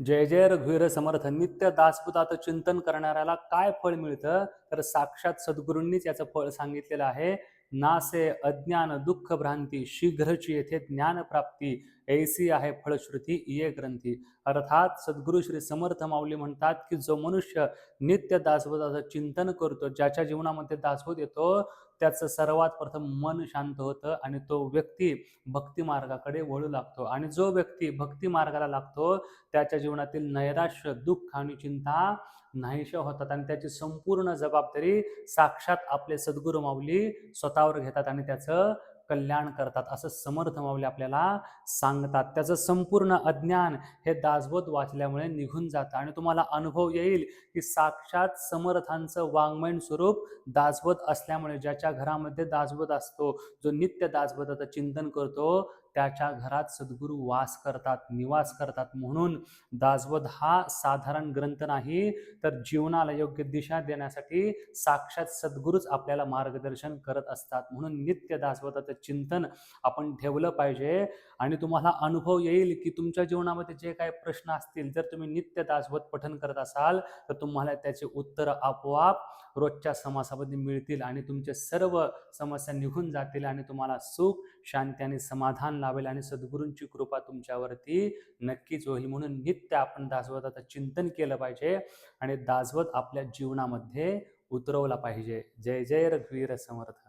जय जय रघुवीर समर्थ. नित्य दासबुतात चिंतन करणाऱ्याला काय फळ मिळतं? तर साक्षात सद्गुरूंनीच याचं फळ सांगितलेलं आहे. नासे अज्ञान दुःख भ्रांती शीघ्रची येथे ज्ञान प्राप्ती. ऐसी आहे फळश्रुती इये ग्रंथी. अर्थात सद्गुरू श्री समर्थ माऊली म्हणतात की जो मनुष्य नित्य दासबोधाचं चिंतन करतो ज्याच्या जीवनामध्ये दासबोध येतो त्याचं सर्वात प्रथम मन शांत होतं आणि तो व्यक्ती भक्ती मार्गाकडे वळू लागतो. आणि जो व्यक्ती भक्ती मार्गाला लागतो त्याच्या जीवनातील नैराश्य दुःख आणि चिंता नाहीशा होतात आणि त्याची संपूर्ण जबाबदारी साक्षात आपले सद्गुरू माऊली स्वतःवर घेतात आणि त्याचं कल्याण करतात असं समर्थ माऊली आपल्याला सांगतात. त्याचं संपूर्ण अज्ञान हे दासबोध वाचल्यामुळे निघून जातं आणि तुम्हाला अनुभव येईल की साक्षात समर्थांचं वाङ्मयीन स्वरूप दासबोध असल्यामुळे ज्याच्या घरामध्ये दासबोध असतो जो नित्य दासबोधाचं चिंतन करतो त्याच्या घरात सद्गुरू वास करतात निवास करतात. म्हणून दासबोध हा साधारण ग्रंथ नाही तर जीवनाला योग्य दिशा देण्यासाठी साक्षात सद्गुरूच आपल्याला मार्गदर्शन करत असतात. म्हणून नित्य दासबोधाचं चिंतन आपण ठेवलं पाहिजे. आणि तुम्हाला अनुभव येईल की तुमच्या जीवनामध्ये जे काही प्रश्न असतील जर तुम्ही नित्य दासबोध पठन करत असाल तर तुम्हाला त्याचे उत्तर आपोआप रोजच्या समासामध्ये मिळतील आणि तुमचे सर्व समस्या निघून जातील आणि तुम्हाला सुख शांती आणि समाधान लाभेल आणि सद्गुरूंची कृपा तुमच्यावरती नक्कीच होईल. म्हणून नित्य आपण दासवताचं चिंतन केलं पाहिजे आणि दासवत आपल्या जीवनामध्ये उतरवला पाहिजे. जय जय रघुवीर समर्थ.